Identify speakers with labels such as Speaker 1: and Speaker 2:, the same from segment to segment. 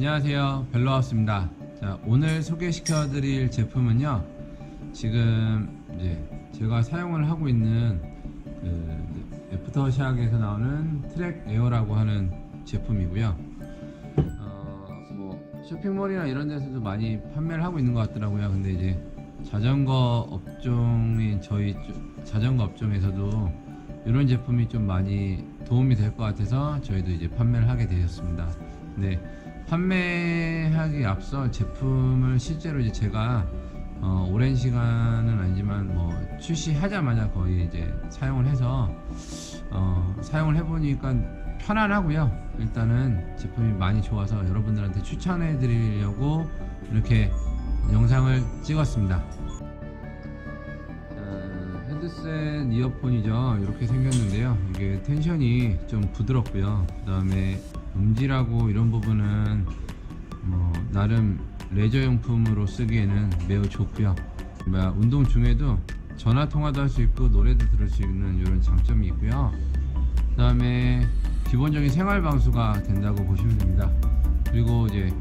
Speaker 1: 안녕하세요. 벨로하우스입니다. 자 오늘 소개시켜 드릴 제품은요 지금 이제 제가 사용을 하고 있는 그 애프터샥에서 나오는 트랙 에어라고 하는 제품이고요. 어, 뭐 쇼핑몰이나 이런 데서도 많이 판매를 하고 있는 것 같더라고요. 근데 이제 자전거 업종인 저희 쪽- 자전거 업종에서도 이런 제품이 좀 많이 도움이 될 것 같아서 저희도 이제 판매를 하게 되셨습니다. 근데 판매하기 앞서 제품을 실제로 이제 제가 어, 오랜 시간은 아니지만 뭐 출시하자마자 거의 이제 사용을 해서 어, 사용을 해보니까 편안하고요. 일단은 제품이 많이 좋아서 여러분들한테 추천해 드리려고 이렇게 영상을 찍었습니다. 자, 헤드셋 이어폰이죠. 이렇게 생겼는데요. 이게 텐션이 좀 부드럽고요. 그 다음에 음질하고 이런 부분은 뭐 나름 레저용품으로 쓰기에는 매우 좋고요. 운동 중에도 전화 통화도 할 수 있고 노래도 들을 수 있는 이런 장점이 있고요. 그 다음에 기본적인 생활 방수가 된다고 보시면 됩니다. 그리고 이제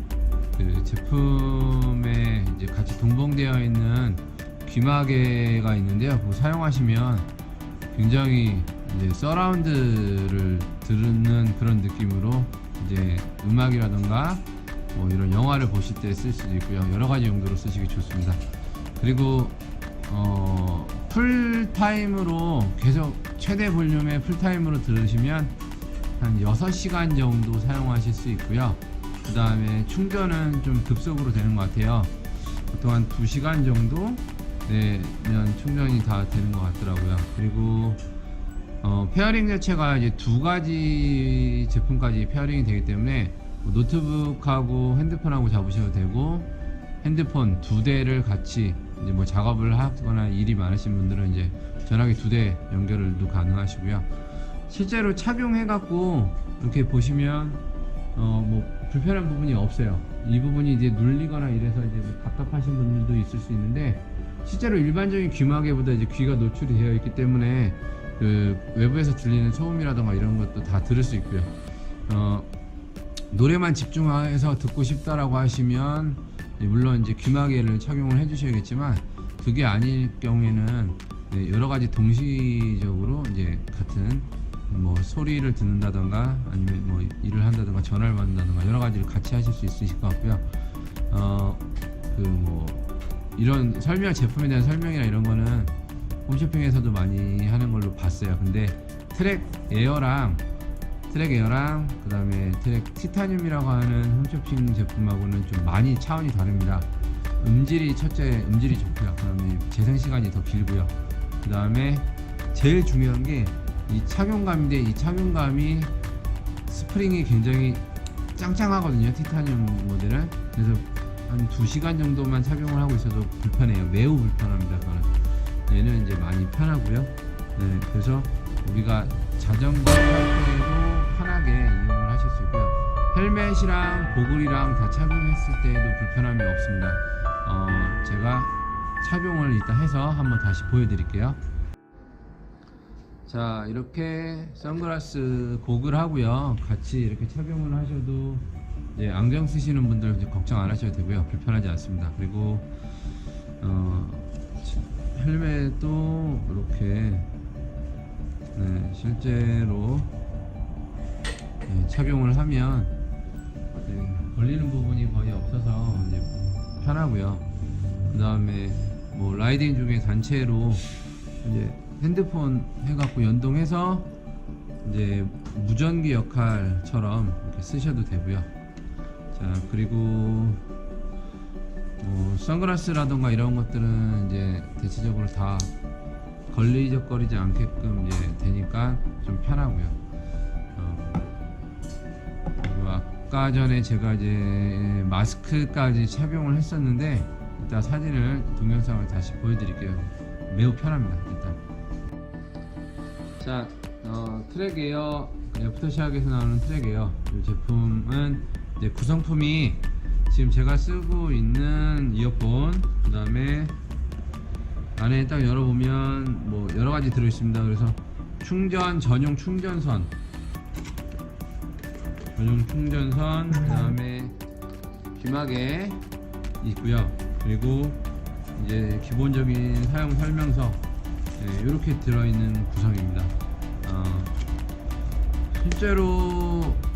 Speaker 1: 그 제품에 이제 같이 동봉되어 있는 귀마개가 있는데요. 그거 사용하시면 굉장히 이제 서라운드를 듣는 그런 느낌으로 이제 음악이라던가 뭐 이런 영화를 보실 때 쓸 수도 있고요. 여러 가지 용도로 쓰시기 좋습니다. 그리고 어, 풀타임으로 계속 최대 볼륨의 풀타임으로 들으시면 한 6시간 정도 사용하실 수 있고요. 그 다음에 충전은 좀 급속으로 되는 것 같아요. 보통 한 2시간 정도 되면 충전이 다 되는 것 같더라고요. 그리고 어, 페어링 자체가 이제 두 가지 제품까지 페어링이 되기 때문에 뭐 노트북하고 핸드폰하고 잡으셔도 되고 핸드폰 두 대를 같이 이제 뭐 작업을 하거나 일이 많으신 분들은 이제 전화기 두 대 연결도 가능하시고요. 실제로 착용해 갖고 이렇게 보시면 어 뭐 불편한 부분이 없어요. 이 부분이 이제 눌리거나 이래서 이제 뭐 답답하신 분들도 있을 수 있는데 실제로 일반적인 귀마개보다 이제 귀가 노출이 되어 있기 때문에 그 외부에서 들리는 소음이라던가 이런 것도 다 들을 수 있고요. 어 노래만 집중해서 듣고 싶다라고 하시면 예, 물론 이제 귀마개를 착용을 해주셔야겠지만 그게 아닐 경우에는 네, 여러 가지 동시적으로 이제 같은 뭐 소리를 듣는다던가 아니면 뭐 일을 한다던가 전화를 받는다던가 여러 가지를 같이 하실 수 있으실 것 같고요. 어 그 뭐 이런 설명 제품에 대한 설명이나 이런 거는 홈쇼핑에서도 많이 하는 걸로 봤어요. 근데 트랙 에어랑 트랙 에어랑 그 다음에 트랙 티타늄이라고 하는 홈쇼핑 제품하고는 좀 많이 차원이 다릅니다. 음질이 첫째 음질이 좋고요. 그 다음에 재생 시간이 더 길고요. 그 다음에 제일 중요한 게 이 착용감인데 이 착용감이 스프링이 굉장히 짱짱하거든요. 티타늄 모델은 그래서 한 2시간 정도만 착용을 하고 있어도 불편해요. 매우 불편합니다. 저는 얘는 이제 많이 편하고요. 네, 그래서 우리가 자전거 탈 때도 편하게 이용을 하실 수 있고요. 헬멧이랑 고글이랑 다 착용했을 때에도 불편함이 없습니다. 어, 제가 착용을 이따 해서 한번 다시 보여드릴게요. 자, 이렇게 선글라스 고글 하고요. 같이 이렇게 착용을 하셔도 이제 안경 쓰시는 분들 걱정 안 하셔도 되고요. 불편하지 않습니다. 그리고 어, 헬멧도 이렇게 네, 실제로 네, 착용을 하면 네, 걸리는 부분이 거의 없어서 이제 편하고요. 그 다음에 뭐 라이딩 중에 단체로 이제 핸드폰 해갖고 연동해서 이제 무전기 역할처럼 이렇게 쓰셔도 되고요. 자 그리고 뭐 선글라스라던가 이런 것들은 이제 대체적으로 다 걸리적거리지 않게끔 이제 되니까 좀 편하고요. 어, 아까 전에 제가 이제 마스크까지 착용을 했었는데 이따 사진을 동영상을 다시 보여드릴게요. 매우 편합니다. 일단. 자, 어, 트랙 에어 애프터샥에서 나오는 트랙 에어 이 제품은 이제 구성품이 지금 제가 쓰고 있는 이어폰 그 다음에 안에 딱 열어보면 뭐 여러 가지 들어있습니다. 그래서 충전 전용 충전선 전용 충전선 그 다음에 귀마개 있고요. 그리고 이제 기본적인 사용 설명서 이렇게 들어있는 구성입니다. 어, 실제로 뭐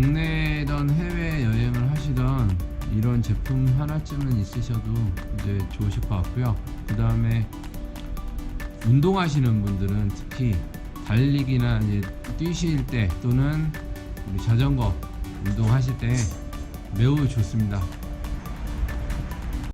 Speaker 1: 국내든 해외 여행을 하시던 이런 제품 하나쯤은 있으셔도 이제 좋으실 것 같고요. 그 다음에 운동하시는 분들은 특히 달리기나 이제 뛰실 때 또는 자전거 운동하실 때 매우 좋습니다.